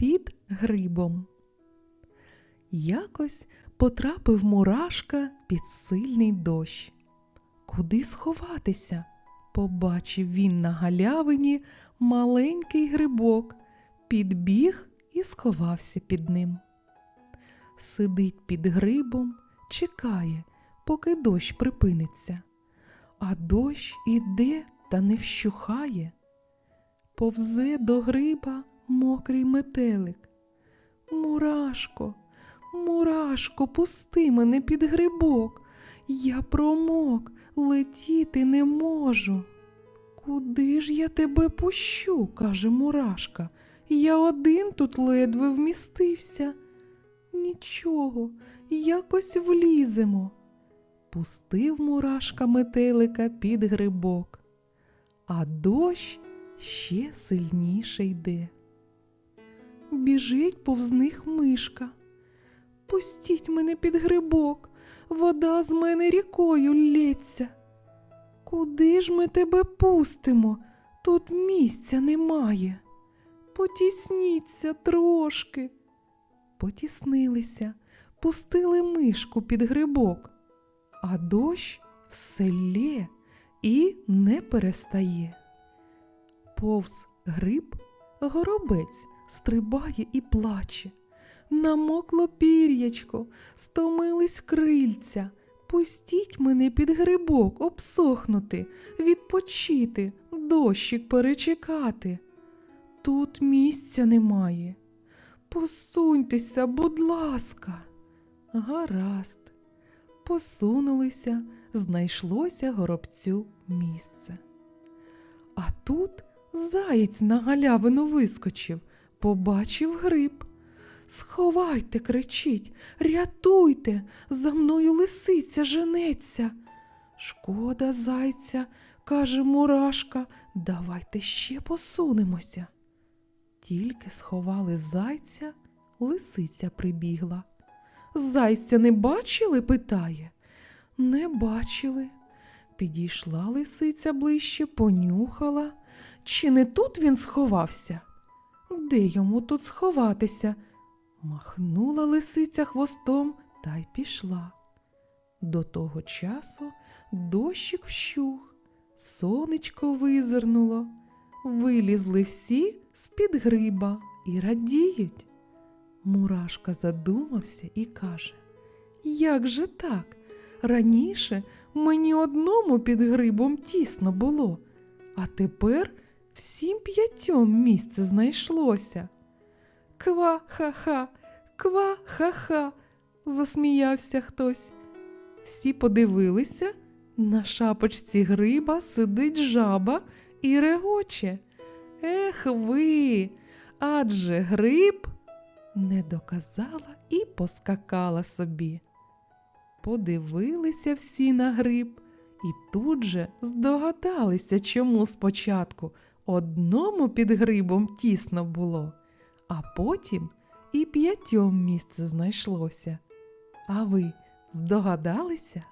під грибом. Якось потрапив мурашка під сильний дощ. Куди сховатися? Побачив він на галявині маленький грибок, підбіг і сховався під ним. Сидить під грибом, чекає, поки дощ припиниться. А дощ іде та не вщухає. Повзе до гриба мокрий метелик. Мурашко, мурашко, пусти мене під грибок. Я промок, летіти не можу. Куди ж я тебе пущу? каже Мурашка. Я один тут ледве вмістився. Нічого, якось вліземо. Пустив мурашка метелика під грибок, а дощ ще сильніше йде. Біжить повз них мишка. Пустіть мене під грибок, вода з мене рікою лється. Куди ж ми тебе пустимо? Тут місця немає. Потісніться трошки. Потіснилися, пустили мишку під грибок, а дощ все лє і не перестає. Повз гриб горобець стрибає і плаче. Намокло пір'ячко, стомились крильця. Пустіть мене під грибок обсохнути, відпочити, дощик перечекати. Тут місця немає. Посуньтеся, будь ласка. Гаразд. Посунулися, знайшлося горобцю місце. А тут заєць на галявину вискочив, побачив гриб. Сховайте, кричить, рятуйте, за мною лисиця женеться. Шкода зайця, каже Мурашка, давайте ще посунемося. Тільки сховали зайця, лисиця прибігла. Зайця не бачили? питає. Не бачили. Підійшла лисиця ближче, понюхала. Чи не тут він сховався? Де йому тут сховатися? Махнула лисиця хвостом та й пішла. До того часу дощик вщух, сонечко визирнуло, вилізли всі з-під гриба і радіють. Мурашка задумався і каже: Як же так? Раніше мені одному під грибом тісно було, а тепер всім п'ятьом місце знайшлося. Ква-ха-ха, ква-ха-ха, засміявся хтось. Всі подивилися, на шапочці гриба сидить жаба і регоче. Ех ви, адже гриб не доказала і поскакала собі. Подивилися всі на гриб і тут же здогадалися, чому спочатку одному під грибом тісно було, а потім і п'ятьом місце знайшлося. А ви здогадалися?